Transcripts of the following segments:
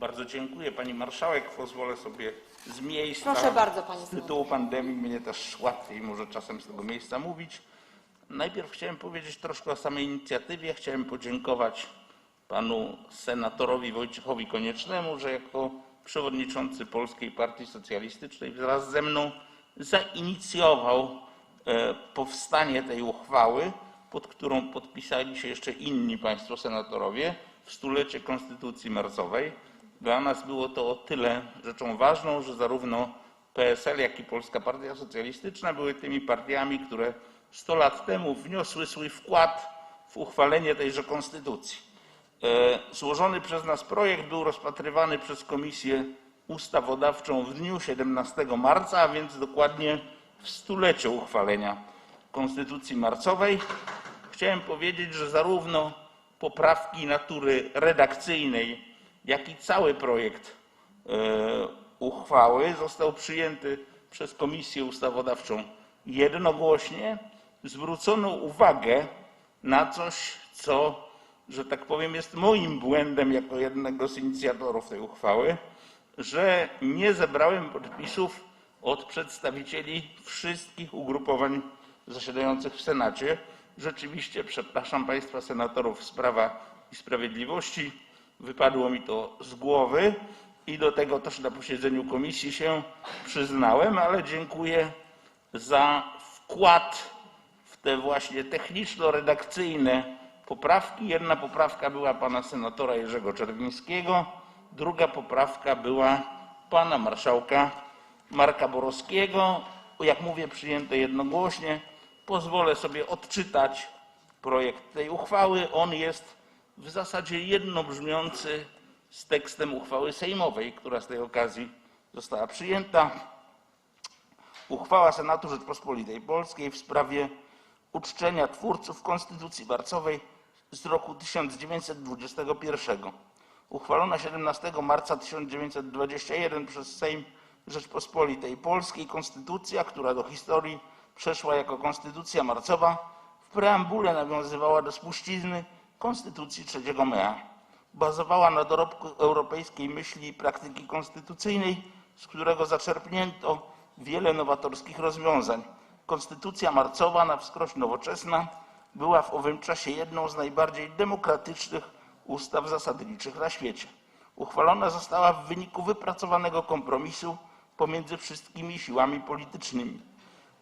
Bardzo dziękuję pani marszałek. Pozwolę sobie z miejsca. Proszę bardzo, panie Z tytułu pandemii mnie też łatwiej może czasem z tego miejsca mówić. Najpierw chciałem powiedzieć troszkę o samej inicjatywie. Chciałem podziękować panu senatorowi Wojciechowi Koniecznemu, że jako przewodniczący Polskiej Partii Socjalistycznej wraz ze mną zainicjował e, powstanie tej uchwały, pod którą podpisali się jeszcze inni państwo senatorowie w stulecie Konstytucji Marcowej. Dla nas było to o tyle rzeczą ważną, że zarówno PSL, jak i Polska Partia Socjalistyczna były tymi partiami, które 100 lat temu wniosły swój wkład w uchwalenie tejże konstytucji. E, Złożony przez nas projekt był rozpatrywany przez Komisję Ustawodawczą w dniu 17 marca, a więc dokładnie w stulecie uchwalenia Konstytucji Marcowej. Chciałem powiedzieć, że zarówno poprawki natury redakcyjnej, jak i cały projekt e, uchwały został przyjęty przez Komisję Ustawodawczą jednogłośnie. Zwrócono uwagę na coś, co, że tak powiem, jest moim błędem jako jednego z inicjatorów tej uchwały, że nie zebrałem podpisów od przedstawicieli wszystkich ugrupowań zasiadających w Senacie. Rzeczywiście, przepraszam Państwa senatorów z Prawa i Sprawiedliwości, wypadło mi to z głowy i do tego też na posiedzeniu komisji się przyznałem, ale dziękuję za wkład w te właśnie techniczno-redakcyjne poprawki. Jedna poprawka była pana senatora Jerzego Czerwińskiego, druga poprawka była pana marszałka Marka Borowskiego. Jak mówię, przyjęte jednogłośnie. Pozwolę sobie odczytać projekt tej uchwały. On jest w zasadzie jednobrzmiący z tekstem uchwały sejmowej, która z tej okazji została przyjęta. Uchwała Senatu Rzeczpospolitej Polskiej w sprawie uczczenia twórców Konstytucji Marcowej z roku 1921. Uchwalona 17 marca 1921 przez Sejm Rzeczpospolitej Polskiej Konstytucja, która do historii przeszła jako Konstytucja Marcowa, w preambule nawiązywała do spuścizny Konstytucji 3 maja. Bazowała na dorobku europejskiej myśli i praktyki konstytucyjnej, z którego zaczerpnięto wiele nowatorskich rozwiązań. Konstytucja marcowa, na wskroś nowoczesna, była w owym czasie jedną z najbardziej demokratycznych ustaw zasadniczych na świecie. Uchwalona została w wyniku wypracowanego kompromisu pomiędzy wszystkimi siłami politycznymi.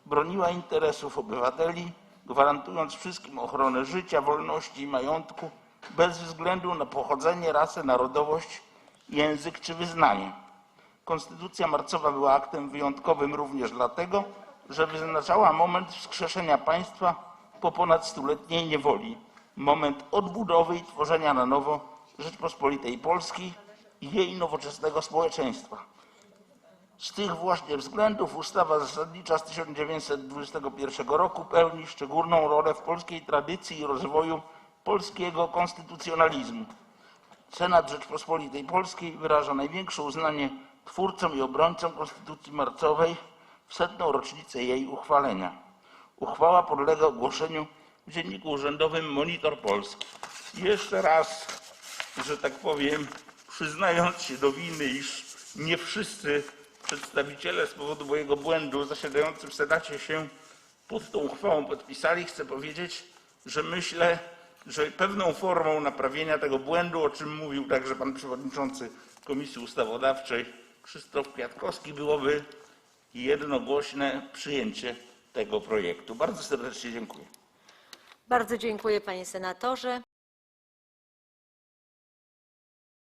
Broniła interesów obywateli, gwarantując wszystkim ochronę życia, wolności i majątku bez względu na pochodzenie, rasę, narodowość, język czy wyznanie. Konstytucja marcowa była aktem wyjątkowym również dlatego, że wyznaczała moment wskrzeszenia państwa po ponad stuletniej niewoli, moment odbudowy i tworzenia na nowo Rzeczpospolitej Polskiej i jej nowoczesnego społeczeństwa. Z tych właśnie względów ustawa zasadnicza z 1921 roku pełni szczególną rolę w polskiej tradycji i rozwoju polskiego konstytucjonalizmu. Senat Rzeczpospolitej Polskiej wyraża największe uznanie twórcom i obrońcom Konstytucji Marcowej w setną rocznicę jej uchwalenia. Uchwała podlega ogłoszeniu w Dzienniku Urzędowym Monitor Polski. Jeszcze raz, że tak powiem, przyznając się do winy, iż nie wszyscy przedstawiciele z powodu mojego błędu zasiadający w Senacie się pod tą uchwałą podpisali, chcę powiedzieć, że myślę, że pewną formą naprawienia tego błędu, o czym mówił także pan przewodniczący Komisji Ustawodawczej Krzysztof Kwiatkowski, byłoby jednogłośne przyjęcie tego projektu. Bardzo serdecznie dziękuję. Bardzo dziękuję panie senatorze.